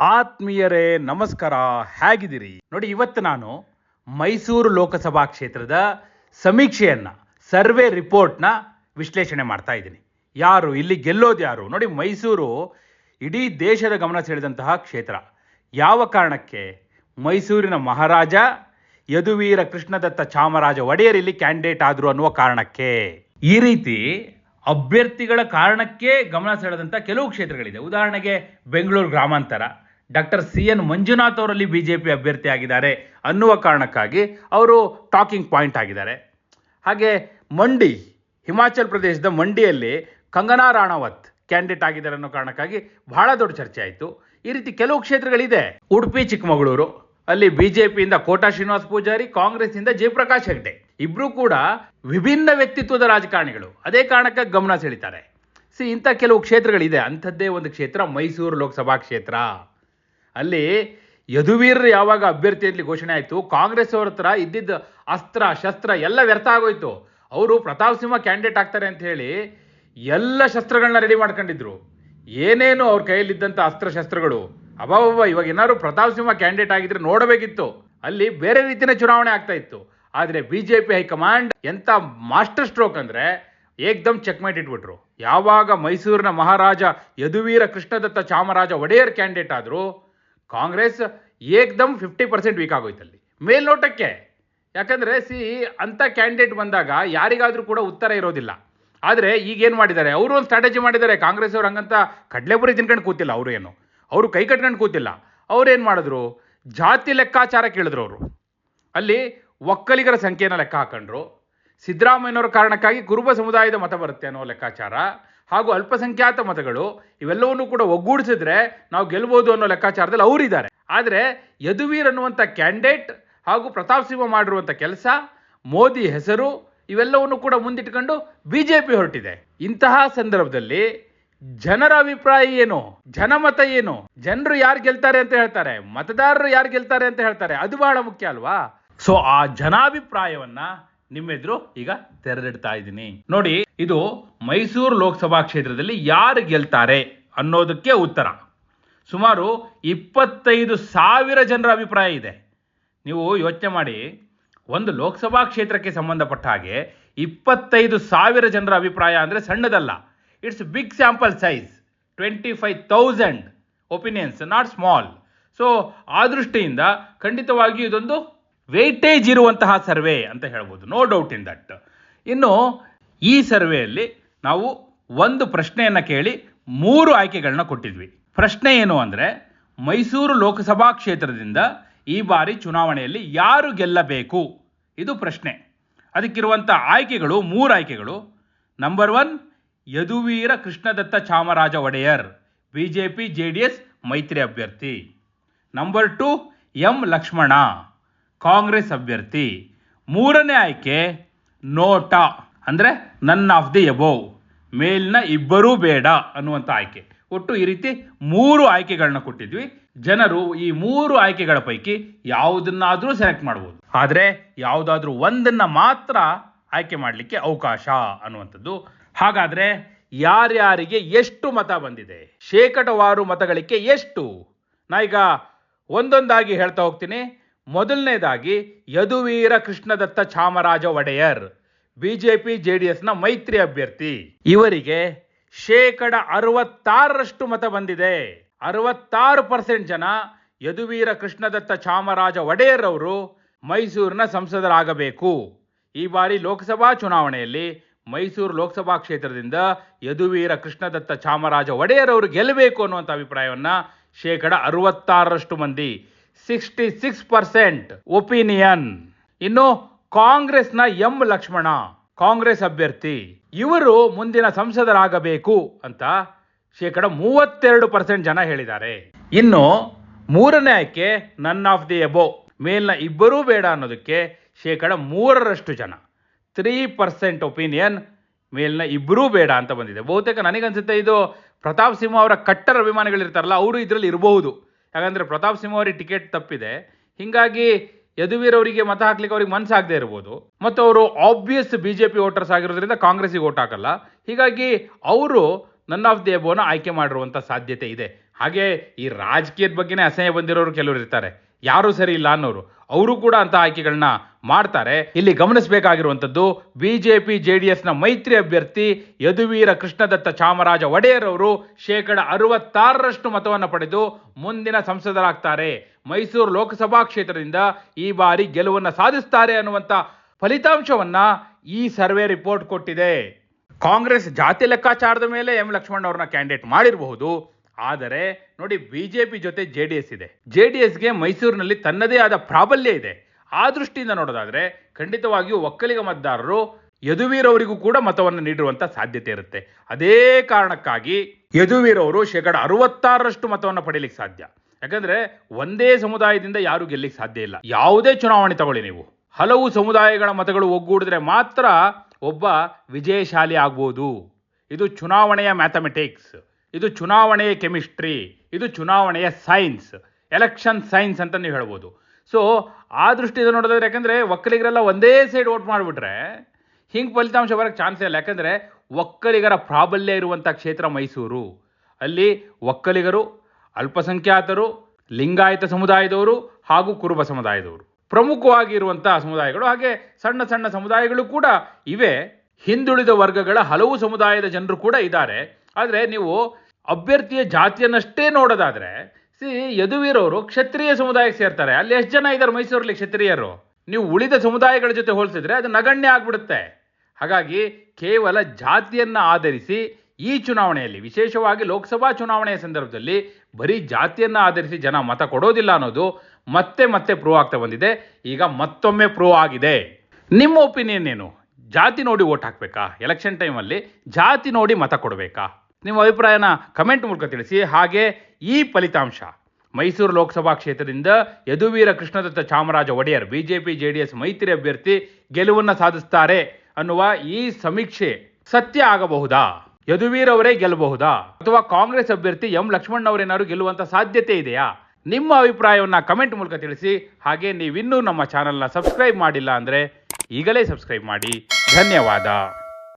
ಆತ್ಮೀಯರೇ, ನಮಸ್ಕಾರ. ಹೇಗಿದ್ದೀರಿ? ನೋಡಿ, ಇವತ್ತು ನಾನು ಮೈಸೂರು ಲೋಕಸಭಾ ಕ್ಷೇತ್ರದ ಸಮೀಕ್ಷೆಯನ್ನ, ಸರ್ವೆ ರಿಪೋರ್ಟ್ನ ವಿಶ್ಲೇಷಣೆ ಮಾಡ್ತಾ ಇದ್ದೀನಿ. ಯಾರು, ಇಲ್ಲಿ ಗೆಲ್ಲೋದು ಯಾರು? ನೋಡಿ, ಮೈಸೂರು ಇಡೀ ದೇಶದ ಗಮನ ಸೆಳೆದಂತಹ ಕ್ಷೇತ್ರ. ಯಾವ ಕಾರಣಕ್ಕೆ? ಮೈಸೂರಿನ ಮಹಾರಾಜ, ಯದುವೀರ ಕೃಷ್ಣದತ್ತ ಚಾಮರಾಜ ಒಡೆಯರ್ ಇಲ್ಲಿ ಕ್ಯಾಂಡಿಡೇಟ್ ಆದ್ರು ಅನ್ನುವ ಕಾರಣಕ್ಕೆ. ಈ ರೀತಿ ಅಭ್ಯರ್ಥಿಗಳ ಕಾರಣಕ್ಕೆ ಗಮನ ಸೆಳೆದಂಥ ಕೆಲವು ಕ್ಷೇತ್ರಗಳಿದೆ. ಉದಾಹರಣೆಗೆ ಬೆಂಗಳೂರು ಗ್ರಾಮಾಂತರ. ಡಾಕ್ಟರ್ ಸಿ ಎನ್ ಮಂಜುನಾಥ್ ಅವರಲ್ಲಿ ಬಿ ಜೆ ಪಿ ಅಭ್ಯರ್ಥಿ ಆಗಿದ್ದಾರೆ ಅನ್ನುವ ಕಾರಣಕ್ಕಾಗಿ ಅವರು ಟಾಕಿಂಗ್ ಪಾಯಿಂಟ್ ಆಗಿದ್ದಾರೆ. ಹಾಗೆ ಮಂಡಿ, ಹಿಮಾಚಲ್ ಪ್ರದೇಶದ ಮಂಡಿಯಲ್ಲಿ ಕಂಗನಾ ರಾಣಾವತ್ ಕ್ಯಾಂಡಿಡೇಟ್ ಆಗಿದ್ದಾರೆ ಅನ್ನೋ ಕಾರಣಕ್ಕಾಗಿ ಬಹಳ ದೊಡ್ಡ ಚರ್ಚೆ ಆಯಿತು. ಈ ರೀತಿ ಕೆಲವು ಕ್ಷೇತ್ರಗಳಿದೆ. ಉಡುಪಿ, ಚಿಕ್ಕಮಗಳೂರು, ಅಲ್ಲಿ ಬಿಜೆಪಿಯಿಂದ ಕೋಟಾ ಶ್ರೀನಿವಾಸ್ ಪೂಜಾರಿ ಕಾಂಗ್ರೆಸ್ನಿಂದ ಜಯಪ್ರಕಾಶ್ ಹೆಗ್ಡೆ. ಇಬ್ಬರೂ ಕೂಡ ವಿಭಿನ್ನ ವ್ಯಕ್ತಿತ್ವದ ರಾಜಕಾರಣಿಗಳು. ಅದೇ ಕಾರಣಕ್ಕೆ ಗಮನ ಸೆಳೀತಾರೆ. ಸಿ, ಇಂಥ ಕೆಲವು ಕ್ಷೇತ್ರಗಳಿದೆ. ಅಂಥದ್ದೇ ಒಂದು ಕ್ಷೇತ್ರ ಮೈಸೂರು ಲೋಕಸಭಾ ಕ್ಷೇತ್ರ. ಅಲ್ಲಿ ಯದುವೀರ್ ಯಾವಾಗ ಅಭ್ಯರ್ಥಿ ಅಂತ ಘೋಷಣೆ ಆಯಿತು, ಕಾಂಗ್ರೆಸ್ ಅವ್ರ ಹತ್ರ ಇದ್ದಿದ್ದ ಅಸ್ತ್ರ, ಶಸ್ತ್ರ ಎಲ್ಲ ವ್ಯರ್ಥ ಆಗೋಯ್ತು. ಅವರು ಪ್ರತಾಪ್ ಸಿಂಹ ಕ್ಯಾಂಡಿಡೇಟ್ ಆಗ್ತಾರೆ ಅಂತ ಹೇಳಿ ಎಲ್ಲ ಶಸ್ತ್ರಗಳನ್ನ ರೆಡಿ ಮಾಡ್ಕೊಂಡಿದ್ರು. ಏನೇನು ಅವ್ರ ಕೈಯಲ್ಲಿದ್ದಂಥ ಅಸ್ತ್ರ ಶಸ್ತ್ರಗಳು ಇವಾಗ ಏನಾದ್ರು ಪ್ರತಾಪ್ ಸಿಂಹ ಕ್ಯಾಂಡಿಡೇಟ್ ಆಗಿದ್ರೆ ನೋಡಬೇಕಿತ್ತು. ಅಲ್ಲಿ ಬೇರೆ ರೀತಿಯ ಚುನಾವಣೆ ಆಗ್ತಾ ಇತ್ತು. ಆದರೆ B J P high command ಎಂಥ ಮಾಸ್ಟರ್ ಸ್ಟ್ರೋಕ್ ಅಂದರೆ ಏಕ್ದಮ್ ಚೆಕ್ಮೇಟ್ ಇಟ್ಬಿಟ್ರು. ಯಾವಾಗ ಮೈಸೂರಿನ ಮಹಾರಾಜ ಯದುವೀರ ಕೃಷ್ಣದತ್ತ ಚಾಮರಾಜ ಒಡೆಯರ್ ಕ್ಯಾಂಡಿಡೇಟ್ ಆದರು ಕಾಂಗ್ರೆಸ್ ಏಕ್ದಮ್ ಫಿಫ್ಟಿ ಪರ್ಸೆಂಟ್ ವೀಕ್ ಆಗೋಯ್ತಲ್ಲಿ. ಮೇಲ್ನೋಟಕ್ಕೆ. ಯಾಕಂದರೆ ಸಿ ಅಂಥ ಕ್ಯಾಂಡಿಡೇಟ್ ಬಂದಾಗ ಯಾರಿಗಾದರೂ ಕೂಡ ಉತ್ತರ ಇರೋದಿಲ್ಲ. ಆದರೆ ಈಗೇನು ಮಾಡಿದ್ದಾರೆ? ಅವರು ಒಂದು ಸ್ಟ್ರಾಟಜಿ ಮಾಡಿದ್ದಾರೆ. ಕಾಂಗ್ರೆಸ್ ಅವ್ರು ಹಂಗಂತ ಕಡಲೆಪುರಿ ತಿನ್ಕೊಂಡು ಕೂತಿಲ್ಲ ಅವರು ಏನು. ಅವರು ಕೈ ಕಟ್ಕೊಂಡು ಕೂತಿಲ್ಲ. ಅವ್ರೇನು ಮಾಡಿದ್ರು? ಜಾತಿ ಲೆಕ್ಕಾಚಾರ ಕೇಳಿದ್ರು ಅವರು. ಅಲ್ಲಿ ಒಕ್ಕಲಿಗರ ಸಂಖ್ಯೆನ ಲೆಕ್ಕ ಹಾಕೊಂಡ್ರು. ಸಿದ್ದರಾಮಯ್ಯನವರ ಕಾರಣಕ್ಕಾಗಿ ಕುರುಬ ಸಮುದಾಯದ ಮತ ಬರುತ್ತೆ ಅನ್ನೋ ಲೆಕ್ಕಾಚಾರ. ಹಾಗೂ ಅಲ್ಪಸಂಖ್ಯಾತ ಮತಗಳು ಇವೆಲ್ಲವನ್ನೂ ಕೂಡ ಒಗ್ಗೂಡಿಸಿದ್ರೆ ನಾವು ಗೆಲ್ಬೋದು ಅನ್ನೋ ಲೆಕ್ಕಾಚಾರದಲ್ಲಿ ಅವರಿದ್ದಾರೆ. ಆದರೆ ಯದುವೀರ್ ಅನ್ನುವಂಥ ಕ್ಯಾಂಡಿಡೇಟ್ ಹಾಗೂ ಪ್ರತಾಪ್ ಸಿಂಹ ಮಾಡಿರುವಂಥ ಕೆಲಸ, ಮೋದಿ ಹೆಸರು ಇವೆಲ್ಲವನ್ನು ಕೂಡ ಮುಂದಿಟ್ಕೊಂಡು ಬಿ ಜೆ ಪಿ ಹೊರಟಿದೆ. ಇಂತಹ ಸಂದರ್ಭದಲ್ಲಿ ಜನರ ಅಭಿಪ್ರಾಯ ಏನು? ಜನಮತ ಏನು? ಜನರು ಯಾರು ಗೆಲ್ತಾರೆ ಅಂತ ಹೇಳ್ತಾರೆ? ಮತದಾರರು ಯಾರು ಗೆಲ್ತಾರೆ ಅಂತ ಹೇಳ್ತಾರೆ? ಅದು ಬಹಳ ಮುಖ್ಯ ಅಲ್ವಾ? ಸೊ ಆ ಜನಾಭಿಪ್ರಾಯವನ್ನ ನಿಮ್ಮೆದುರು ಈಗ ತೆರೆದಿಡ್ತಾ ಇದ್ದೀನಿ. ನೋಡಿ ಇದು ಮೈಸೂರು ಲೋಕಸಭಾ ಕ್ಷೇತ್ರದಲ್ಲಿ ಯಾರು ಗೆಲ್ತಾರೆ ಅನ್ನೋದಕ್ಕೆ ಉತ್ತರ. ಸುಮಾರು ಇಪ್ಪತ್ತೈದು ಸಾವಿರ ಜನರ ಅಭಿಪ್ರಾಯ ಇದೆ. ನೀವು ಯೋಚನೆ ಮಾಡಿ. ಒಂದು ಲೋಕಸಭಾ ಕ್ಷೇತ್ರಕ್ಕೆ ಸಂಬಂಧಪಟ್ಟ ಹಾಗೆ ಇಪ್ಪತ್ತೈದು ಸಾವಿರ ಜನರ ಅಭಿಪ್ರಾಯ ಅಂದರೆ ಸಣ್ಣದಲ್ಲ. It's big sample size twenty five thousand opinions not small so ಆ ದೃಷ್ಟಿಯಿಂದ ಖಂಡಿತವಾಗಿಯೂ ಇದೊಂದು ವೆಯ್ಟೇಜ್ ಇರುವಂತಹ ಸರ್ವೆ ಅಂತ ಹೇಳ್ಬೋದು. ನೋ ಡೌಟ್ ಇನ್ ದಟ್ ಇನ್ನು ಈ ಸರ್ವೆಯಲ್ಲಿ ನಾವು ಒಂದು ಪ್ರಶ್ನೆಯನ್ನು ಕೇಳಿ ಮೂರು ಆಯ್ಕೆಗಳನ್ನ ಕೊಟ್ಟಿದ್ವಿ. ಪ್ರಶ್ನೆ ಏನು ಅಂದರೆ, ಮೈಸೂರು ಲೋಕಸಭಾ ಕ್ಷೇತ್ರದಿಂದ ಈ ಬಾರಿ ಚುನಾವಣೆಯಲ್ಲಿ ಯಾರು ಗೆಲ್ಲಬೇಕು? ಇದು ಪ್ರಶ್ನೆ. ಅದಕ್ಕಿರುವಂಥ ಆಯ್ಕೆಗಳು, ಮೂರು ಆಯ್ಕೆಗಳು. Number one Yaduveer Krishnadatta Chamaraja Wadiyar B J P J D S ಮೈತ್ರಿ ಅಭ್ಯರ್ಥಿ. Number two M Lakshmana, Congress ಅಭ್ಯರ್ಥಿ. ಮೂರನೇ ಆಯ್ಕೆ, ನೋಟಾ. ಅಂದರೆ ನನ್ ಆಫ್ ದಿ ಎಬೋವ್ ಮೇಲಿನ ಇಬ್ಬರೂ ಬೇಡ ಅನ್ನುವಂಥ ಆಯ್ಕೆ. ಒಟ್ಟು ಈ ರೀತಿ ಮೂರು ಆಯ್ಕೆಗಳನ್ನ ಕೊಟ್ಟಿದ್ವಿ. ಜನರು ಈ ಮೂರು ಆಯ್ಕೆಗಳ ಪೈಕಿ ಯಾವುದನ್ನಾದರೂ ಸೆಲೆಕ್ಟ್ ಮಾಡ್ಬೋದು. ಆದರೆ ಯಾವುದಾದ್ರೂ ಒಂದನ್ನು ಮಾತ್ರ ಆಯ್ಕೆ ಮಾಡಲಿಕ್ಕೆ ಅವಕಾಶ ಅನ್ನುವಂಥದ್ದು. ಹಾಗಾದರೆ ಯಾರ್ಯಾರಿಗೆ ಎಷ್ಟು ಮತ ಬಂದಿದೆ? ಶೇಕಡವಾರು ಮತಗಳಿಕೆ ಎಷ್ಟು? ನಾ ಈಗ ಒಂದೊಂದಾಗಿ ಹೇಳ್ತಾ ಹೋಗ್ತೀನಿ. ಮೊದಲನೇದಾಗಿ Yaduveer Krishnadatta Chamaraja Wadiyar. BJP J D ಎಸ್ನ ಮೈತ್ರಿ ಅಭ್ಯರ್ಥಿ. ಇವರಿಗೆ ಶೇಕಡ ಅರವತ್ತಾರರಷ್ಟು ಮತ ಬಂದಿದೆ. ಅರವತ್ತಾರು ಪರ್ಸೆಂಟ್ ಜನ ಯದುವೀರ ಕೃಷ್ಣದತ್ತ ಚಾಮರಾಜ ಒಡೆಯರ್ ಅವರು ಮೈಸೂರಿನ ಸಂಸದರಾಗಬೇಕು. ಈ ಬಾರಿ ಲೋಕಸಭಾ ಚುನಾವಣೆಯಲ್ಲಿ ಮೈಸೂರು ಲೋಕಸಭಾ ಕ್ಷೇತ್ರದಿಂದ ಯದುವೀರ ಕೃಷ್ಣದತ್ತ ಚಾಮರಾಜ ಒಡೆಯರ್ ಅವರು ಗೆಲ್ಲಬೇಕು ಅನ್ನುವಂಥ ಅಭಿಪ್ರಾಯವನ್ನು ಶೇಕಡ ಅರವತ್ತಾರರಷ್ಟು ಮಂದಿ. Sixty six percent opinion. ಇನ್ನು ಕಾಂಗ್ರೆಸ್ನ ಎಂ ಲಕ್ಷ್ಮಣ, ಕಾಂಗ್ರೆಸ್ ಅಭ್ಯರ್ಥಿ. ಇವರು ಮುಂದಿನ ಸಂಸದರಾಗಬೇಕು ಅಂತ ಶೇಕಡ ಮೂವತ್ತೆರಡು ಪರ್ಸೆಂಟ್ ಜನ ಹೇಳಿದ್ದಾರೆ. ಇನ್ನು ಮೂರನೇ ಆಯ್ಕೆ ನನ್ ಆಫ್ ದಿ ಎಬೋ, ಮೇಲ್ನ ಇಬ್ಬರೂ ಬೇಡ ಅನ್ನೋದಕ್ಕೆ ಶೇಕಡ ಮೂರರಷ್ಟು ಜನ. ತ್ರೀ ಪರ್ಸೆಂಟ್ ಒಪಿನಿಯನ್, ಮೇಲ್ನ ಇಬ್ಬರೂ ಬೇಡ ಅಂತ ಬಂದಿದೆ. ಬಹುತೇಕ ನನಗನ್ಸುತ್ತೆ ಇದು ಪ್ರತಾಪ್ ಸಿಂಹ ಅವರ ಕಟ್ಟರ್ ಅಭಿಮಾನಿಗಳಿರ್ತಾರಲ್ಲ, ಅವರು ಇದರಲ್ಲಿ ಇರಬಹುದು. ಯಾಕಂದರೆ ಪ್ರತಾಪ್ ಸಿಂಹ ಅವರಿಗೆ ಟಿಕೆಟ್ ತಪ್ಪಿದೆ. ಹೀಗಾಗಿ ಯದುವೀರ್ ಅವರಿಗೆ ಮತ ಹಾಕ್ಲಿಕ್ಕೆ ಅವ್ರಿಗೆ ಮನಸ್ಸಾಗದೆ ಇರ್ಬೋದು. ಮತ್ತು ಅವರು obvious B J P voters ಆಗಿರೋದ್ರಿಂದ ಕಾಂಗ್ರೆಸ್ಸಿಗೆ ಓಟ್ ಹಾಕಲ್ಲ. ಹೀಗಾಗಿ ಅವರು ನನ್ ಆಫ್ ದಿ ಎಬೋನ ಆಯ್ಕೆ ಮಾಡಿರುವಂಥ ಸಾಧ್ಯತೆ ಇದೆ. ಹಾಗೆ ಈ ರಾಜಕೀಯದ ಬಗ್ಗೆನೇ ಅಸಹ್ಯ ಬಂದಿರೋರು ಕೆಲವರು ಇರ್ತಾರೆ. ಯಾರೂ ಸರಿ ಇಲ್ಲ ಅನ್ನೋರು. ಅವರು ಕೂಡ ಅಂತ ಆಯ್ಕೆಗಳನ್ನ ಮಾಡ್ತಾರೆ. ಇಲ್ಲಿ ಗಮನಿಸಬೇಕಾಗಿರುವಂಥದ್ದು ಬಿಜೆಪಿ ಜೆ ಡಿ ಎಸ್ನ ಮೈತ್ರಿ ಅಭ್ಯರ್ಥಿ ಯದುವೀರ ಕೃಷ್ಣದತ್ತ ಚಾಮರಾಜ ಒಡೆಯರ್ ಅವರು ಶೇಕಡ ಅರವತ್ತಾರರಷ್ಟು ಮತವನ್ನು ಪಡೆದು ಮುಂದಿನ ಸಂಸದರಾಗ್ತಾರೆ. ಮೈಸೂರು ಲೋಕಸಭಾ ಕ್ಷೇತ್ರದಿಂದ ಈ ಬಾರಿ ಗೆಲುವನ್ನು ಸಾಧಿಸ್ತಾರೆ ಅನ್ನುವಂಥ ಫಲಿತಾಂಶವನ್ನ ಈ ಸರ್ವೆ ರಿಪೋರ್ಟ್ ಕೊಟ್ಟಿದೆ. ಕಾಂಗ್ರೆಸ್ ಜಾತಿ ಲೆಕ್ಕಾಚಾರದ ಮೇಲೆ ಎಂ ಲಕ್ಷ್ಮಣ್ ಅವ್ರನ್ನ ಕ್ಯಾಂಡಿಡೇಟ್ ಮಾಡಿರಬಹುದು. ಆದರೆ ನೋಡಿ ಬಿಜೆಪಿ ಜೊತೆ ಜೆ ಡಿ ಎಸ್ ಇದೆ. ಜೆ ಡಿ ಎಸ್ಗೆ ಮೈಸೂರಿನಲ್ಲಿ ತನ್ನದೇ ಆದ ಪ್ರಾಬಲ್ಯ ಇದೆ. ಆ ದೃಷ್ಟಿಯಿಂದ ನೋಡೋದಾದರೆ ಖಂಡಿತವಾಗಿಯೂ ಒಕ್ಕಲಿಗ ಮತದಾರರು ಯದುವೀರವರಿಗೂ ಕೂಡ ಮತವನ್ನು ನೀಡಿರುವಂತ ಸಾಧ್ಯತೆ ಇರುತ್ತೆ. ಅದೇ ಕಾರಣಕ್ಕಾಗಿ ಯದುವೀರವರು ಶೇಕಡ ಅರವತ್ತಾರರಷ್ಟು ಮತವನ್ನು ಪಡೆಯಲಿಕ್ಕೆ ಸಾಧ್ಯ. ಯಾಕಂದ್ರೆ ಒಂದೇ ಸಮುದಾಯದಿಂದ ಯಾರು ಗೆಲ್ಲಿಕ್ಕೆ ಸಾಧ್ಯ ಇಲ್ಲ. ಯಾವುದೇ ಚುನಾವಣೆ ತಗೊಳ್ಳಿ ನೀವು. ಹಲವು ಸಮುದಾಯಗಳ ಮತಗಳು ಒಗ್ಗೂಡಿದ್ರೆ ಮಾತ್ರ ಒಬ್ಬ ವಿಜಯಶಾಲಿ ಆಗ್ಬೋದು. ಇದು ಚುನಾವಣೆಯ ಮ್ಯಾಥಮೆಟಿಕ್ಸ್. ಇದು ಚುನಾವಣೆಯ ಕೆಮಿಸ್ಟ್ರಿ, ಇದು ಚುನಾವಣೆಯ ಸೈನ್ಸ್, ಎಲೆಕ್ಷನ್ ಸೈನ್ಸ್ ಅಂತ ನೀವು ಹೇಳ್ಬೋದು. ಸೊ ಆ ದೃಷ್ಟಿಯಿಂದ ನೋಡೋದಾದ್ರೆ ಯಾಕಂದರೆ ಒಕ್ಕಲಿಗರೆಲ್ಲ ಒಂದೇ ಸೈಡ್ ವೋಟ್ ಮಾಡಿಬಿಟ್ರೆ ಹಿಂಗೆ ಫಲಿತಾಂಶ ಬರೋಕ್ಕೆ ಚಾನ್ಸ್ ಇಲ್ಲ. ಯಾಕಂದರೆ ಒಕ್ಕಲಿಗರ ಪ್ರಾಬಲ್ಯ ಇರುವಂಥ ಕ್ಷೇತ್ರ ಮೈಸೂರು. ಅಲ್ಲಿ ಒಕ್ಕಲಿಗರು, ಅಲ್ಪಸಂಖ್ಯಾತರು, ಲಿಂಗಾಯತ ಸಮುದಾಯದವರು ಹಾಗೂ ಕುರುಬ ಸಮುದಾಯದವರು. ಪ್ರಮುಖವಾಗಿ ಇರುವಂತಹ ಸಮುದಾಯಗಳು ಹಾಗೆ ಸಣ್ಣ ಸಣ್ಣ ಸಮುದಾಯಗಳು ಕೂಡ ಇವೆ. ಹಿಂದುಳಿದ ವರ್ಗಗಳ ಹಲವು ಸಮುದಾಯದ ಜನರು ಕೂಡ ಇದ್ದಾರೆ. ಆದರೆ ನೀವು ಅಭ್ಯರ್ಥಿಯ ಜಾತಿಯನ್ನಷ್ಟೇ ನೋಡೋದಾದರೆ ಸಿ ಯದುವೀರವರು ಕ್ಷತ್ರಿಯ ಸಮುದಾಯಕ್ಕೆ ಸೇರ್ತಾರೆ. ಅಲ್ಲಿ ಎಷ್ಟು ಜನ ಇದ್ದಾರೆ ಮೈಸೂರಲ್ಲಿ ಕ್ಷತ್ರಿಯರು? ನೀವು ಉಳಿದ ಸಮುದಾಯಗಳ ಜೊತೆ ಹೋಲಿಸಿದ್ರೆ ಅದು ನಗಣ್ಯ ಆಗ್ಬಿಡುತ್ತೆ. ಹಾಗಾಗಿ ಕೇವಲ ಜಾತಿಯನ್ನು ಆಧರಿಸಿ ಈ ಚುನಾವಣೆಯಲ್ಲಿ, ವಿಶೇಷವಾಗಿ ಲೋಕಸಭಾ ಚುನಾವಣೆಯ ಸಂದರ್ಭದಲ್ಲಿ ಬರೀ ಜಾತಿಯನ್ನು ಆಧರಿಸಿ ಜನ ಮತ ಕೊಡೋದಿಲ್ಲ ಅನ್ನೋದು ಮತ್ತೆ ಮತ್ತೆ ಪ್ರೂವ್ ಆಗ್ತಾ ಬಂದಿದೆ. ಈಗ ಮತ್ತೊಮ್ಮೆ ಪ್ರೂವ್ ಆಗಿದೆ. ನಿಮ್ಮ ಒಪಿನಿಯನ್ ಏನು? ಜಾತಿ ನೋಡಿ ವೋಟ್ ಹಾಕ್ಬೇಕಾ? ಎಲೆಕ್ಷನ್ ಟೈಮಲ್ಲಿ ಜಾತಿ ನೋಡಿ ಮತ ಕೊಡಬೇಕಾ? ನಿಮ್ಮ ಅಭಿಪ್ರಾಯನ ಕಮೆಂಟ್ ಮೂಲಕ ತಿಳಿಸಿ. ಹಾಗೆ ಈ ಫಲಿತಾಂಶ. ಮೈಸೂರು ಲೋಕಸಭಾ ಕ್ಷೇತ್ರದಿಂದ ಯದುವೀರ ಕೃಷ್ಣದತ್ತ ಚಾಮರಾಜ ಒಡೆಯರ್, ಬಿಜೆಪಿ, ಜೆಡಿಎಸ್ ಮೈತ್ರಿ ಅಭ್ಯರ್ಥಿ ಗೆಲುವನ್ನು ಸಾಧಿಸ್ತಾರೆ ಅನ್ನುವ ಈ ಸಮೀಕ್ಷೆ ಸತ್ಯ ಆಗಬಹುದಾ? ಯದುವೀರ್ ಅವರೇ ಗೆಲ್ಲಬಹುದಾ? ಅಥವಾ ಕಾಂಗ್ರೆಸ್ ಅಭ್ಯರ್ಥಿ ಎಂ ಲಕ್ಷ್ಮಣ್ ಅವರೇನಾದ್ರು ಗೆಲ್ಲುವಂತ ಸಾಧ್ಯತೆ ಇದೆಯಾ? ನಿಮ್ಮ ಅಭಿಪ್ರಾಯವನ್ನು ಕಮೆಂಟ್ ಮೂಲಕ ತಿಳಿಸಿ. ಹಾಗೆ ನೀವಿನ್ನೂ ನಮ್ಮ ಚಾನೆಲ್ನ ಸಬ್ಸ್ಕ್ರೈಬ್ ಮಾಡಿಲ್ಲ ಅಂದ್ರೆ ಈಗಲೇ ಸಬ್ಸ್ಕ್ರೈಬ್ ಮಾಡಿ. ಧನ್ಯವಾದ.